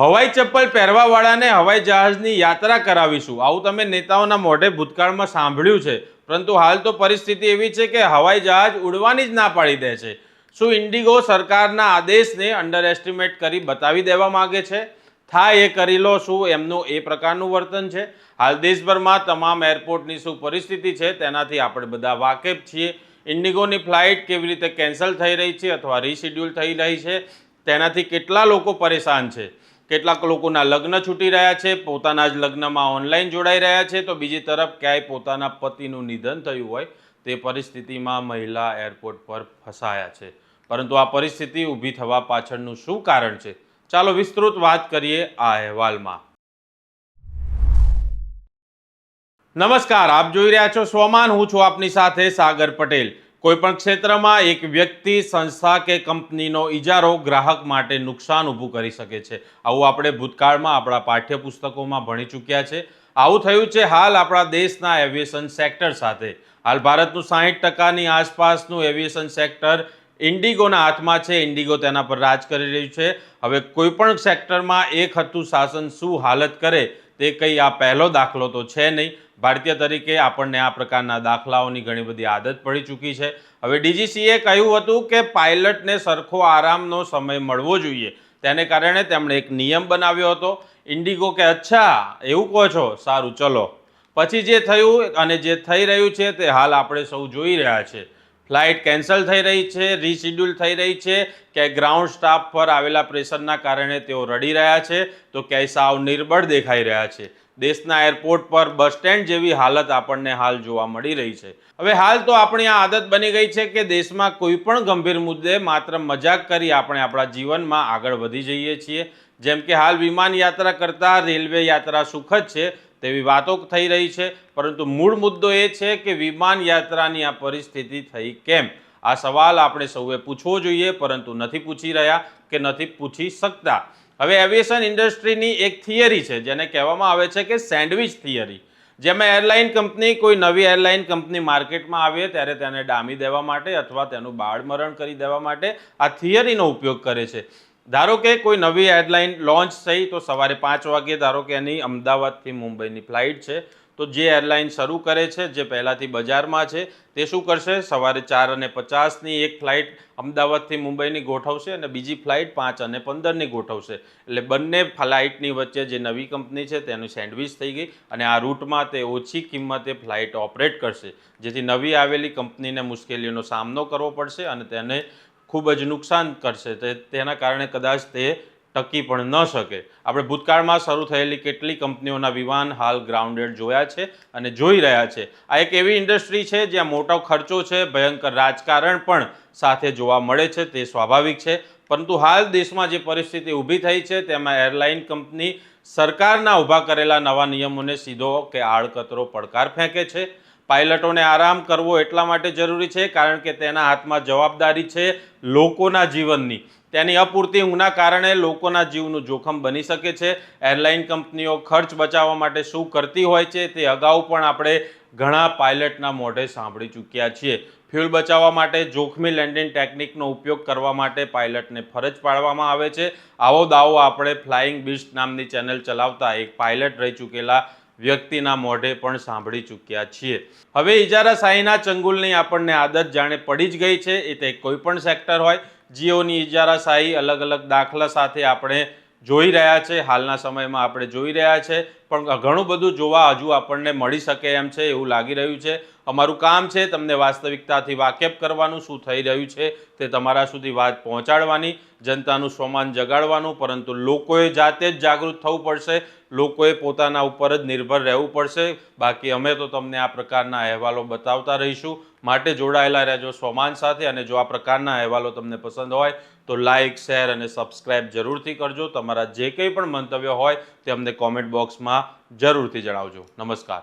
હવાઈ ચપ્પલ પહેરવાવાળાને હવાઈ જહાજની યાત્રા કરાવીશું. આવું તમે નેતાઓના મોઢે ભૂતકાળમાં સાંભળ્યું છે. પરંતુ હાલ તો પરિસ્થિતિ એવી છે કે હવાઈ જહાજ ઉડવાની જ ના પાડી દે છે. શું ઇન્ડિગો સરકારના આદેશને અંડર એસ્ટિમેટ કરી બતાવી દેવા માગે છે? થાય એ કરી લો શું એમનું એ પ્રકારનું વર્તન છે? હાલ દેશભરમાં તમામ એરપોર્ટની શું પરિસ્થિતિ છે? તેનાથી આપણે બધા વાકેફ છીએ. ઇન્ડિગોની ફ્લાઇટ કેવી રીતે કેન્સલ થઈ રહી છે અથવા રીશિડ્યુલ થઈ રહી છે? તેનાથી કેટલા લોકો પરેશાન છે? કેટલાક લોકોના લગ્ન છૂટી રહ્યા છે, પોતાના જ લગ્નમાં ઓનલાઈન જોડાઈ રહ્યા છે, તો બીજી તરફ ક્યાંય પોતાના પતિનું નિધન થયું હોય, તે પરિસ્થિતિમાં મહિલા એરપોર્ટ પર ફસાયા છે. પરંતુ આ પરિસ્થિતિ ઊભી થવા પાછળનું શું કારણ છે? ચાલો વિસ્તૃત વાત કરીએ આ અહેવાલમાં. નમસ્કાર, આપ જોઈ રહ્યા છો સ્વમાન, હું છું આપની સાથે સાગર પટેલ. કોઈપણ ક્ષેત્રમાં એક વ્યક્તિ, સંસ્થા કે કંપનીનો ઇજારો ગ્રાહક માટે નુકસાન ઊભું કરી શકે છે. આવું આપણે ભૂતકાળમાં આપણા પાઠ્યપુસ્તકોમાં ભણી ચૂક્યા છે. આવું થયું છે હાલ આપણા દેશના એવિએશન સેક્ટર સાથે. હાલ ભારતનું સાહીઠ ટકાની આસપાસનું એવિએશન સેક્ટર ઇન્ડિગોના હાથમાં છે. ઇન્ડિગો તેના પર રાજ કરી રહ્યું છે. હવે કોઈ પણ સેક્ટરમાં એક હતું શાસન શું હાલત કરે તે કંઈ આ પહેલો દાખલો તો છે નહીં. ભારતીય તરીકે આપણને આ પ્રકારના દાખલાઓની ઘણી બધી આદત પડી ચૂકી છે. હવે ડીજીસીએ કહ્યું હતું કે પાયલટને સરખો આરામનો સમય મળવો જોઈએ. તેને કારણે તેમણે એક નિયમ બનાવ્યો હતો. ઇન્ડિગો કે, અચ્છા, એવું કહો છો? સારું, ચલો. પછી જે થયું અને જે થઈ રહ્યું છે તે હાલ આપણે સૌ જોઈ રહ્યા છે ફ્લાઇટ કેન્સલ થઈ રહી છે રીશેડ્યુલ થઈ રહી છે ક્યાંય ગ્રાઉન્ડ સ્ટાફ પર આવેલા પ્રેશરના કારણે તેઓ રડી રહ્યા છે તો ક્યાંય સાવ નિર્બળ દેખાઈ રહ્યા છે. દેશના એરપોર્ટ પર બસ સ્ટેન્ડ જેવી હાલત આપણને હાલ જોવા મળી રહી છે. હવે હાલ તો આપણી આ આદત બની ગઈ છે કે દેશમાં કોઈ પણ ગંભીર મુદ્દે માત્ર મજાક કરી આપણે આપણા જીવનમાં આગળ વધી જઈએ છીએ. જેમ કે હાલ વિમાન યાત્રા કરતાં રેલવે યાત્રા સુખદ છે તેવી વાતો થઈ રહી છે, પરંતુ મૂળ મુદ્દો એ છે કે વિમાન યાત્રાની આ પરિસ્થિતિ થઈ કેમ? આ સવાલ આપણે સૌએ પૂછવો જોઈએ, પરંતુ નથી પૂછી રહ્યા કે નથી પૂછી શકતા. હવે એવિએશન ઇન્ડસ્ટ્રીની એક થિયરી છે, જેને કહેવામાં આવે છે કે સેન્ડવિચ થિયરી જેમાં એરલાઇન કંપની કોઈ નવી એરલાઇન કંપની માર્કેટમાં આવે ત્યારે તેને ડામી દેવા માટે અથવા તેનું બાળમરણ કરી દેવા માટે આ થિયરીનો ઉપયોગ કરે છે. ધારો કે કોઈ નવી એરલાઇન લોન્ચ થઈ, તો સવારે પાંચ વાગે ધારો કે એની અમદાવાદથી મુંબઈની ફ્લાઇટ છે, તો જે એરલાઇન શરૂ કરે છે, જે પહેલાંથી બજારમાં છે, તે શું કરશે? સવારે ચાર અને પચાસની એક ફ્લાઇટ અમદાવાદથી મુંબઈની ગોઠવશે અને બીજી ફ્લાઇટ પાંચ અને પંદરની ગોઠવશે. એટલે બંને ફ્લાઇટની વચ્ચે જે નવી કંપની છે, તેનું સેન્ડવિચ થઈ ગઈ અને આ રૂટમાં તે ઓછી કિંમતે ફ્લાઇટ ઓપરેટ કરશે. જેથી નવી આવેલી કંપનીને મુશ્કેલીઓનો સામનો કરવો પડશે અને તેને ખૂબ જ નુકસાન કરશે. તે તેના કારણે કદાચ તે ટકી પણ ન શકે. આપણે ભૂતકાળમાં શરૂ થયેલી કેટલી કંપનીઓના વિમાન હાલ ગ્રાઉન્ડેડ જોયા છે અને જોઈ રહ્યા છે. આ એક એવી ઇન્ડસ્ટ્રી છે જ્યાં મોટો ખર્ચો છે, ભયંકર રાજકારણ પણ સાથે જોવા મળે છે, તે સ્વાભાવિક છે. પરંતુ હાલ દેશમાં જે પરિસ્થિતિ ઊભી થઈ છે, તેમાં એરલાઇન કંપની સરકારના ઊભા કરેલા નવા નિયમોને સીધો કે આડકતરો પડકાર ફેંકે છે. પાયલટોને આરામ કરવો એટલા માટે જરૂરી છે, કારણ કે તેના હાથમાં જવાબદારી છે લોકોના જીવનની. તેની અપૂરતી ઊંઘના કારણે લોકોના જીવનું જોખમ બની શકે છે. એરલાઇન કંપનીઓ ખર્ચ બચાવવા માટે શું કરતી હોય છે તે અગાઉ પણ આપણે ઘણા પાયલટના મોઢે સાંભળી ચૂક્યા છીએ. ફ્યુલ બચાવવા માટે જોખમી લેન્ડિંગ ટેકનિકનો ઉપયોગ કરવા માટે પાયલટને ફરજ પાડવામાં આવે છે. આવો દાવો આપણે ફ્લાઇંગ બિસ્ટ નામની ચેનલ ચલાવતા એક પાયલટ રહી ચૂકેલા વ્યક્તિના મોઢે પણ સાંભળી ચૂક્યા છીએ. હવે ઇજારાશાહીના ચંગુલની આપણને આદત જાણે પડી જ ગઈ છે. એ તે કોઈ પણ સેક્ટર હોય, જીઓની ઇજારાશાહી અલગ અલગ દાખલા સાથે આપણે જોઈ રહ્યા છે. હાલના સમયમાં આપણે જોઈ રહ્યા છે. પણ ઘણું બધું જોવા હજુ આપણને મળી શકે એમ છે, એવું લાગી રહ્યું છે. અમારું કામ છે તમને વાસ્તવિકતાથી વાકેફ કરવાનું, શું થઈ રહ્યું છે તે તમારા સુધી વાત પહોંચાડવાની, જનતાનું સ્વમાન જગાડવાનું, પરંતુ લોકોએ જાતે જ જાગૃત થવું પડશે, લોકોએ પોતાના ઉપર જ નિર્ભર રહેવું પડશે. બાકી અમે તો તમને આ પ્રકારના અહેવાલો બતાવતા રહીશું. માટે જોડાયેલા રહેજો સ્વમાન સાથે અને જો આ પ્રકારના અહેવાલો તમને પસંદ હોય તો લાઇક શેર અને સબસ્ક્રાઇબ જરૂરથી કરજો. તમારા જે કંઈ પણ મંતવ્ય હોય તે અમને કોમેન્ટ બોક્સમાં જરૂરથી જણાવજો. નમસ્કાર.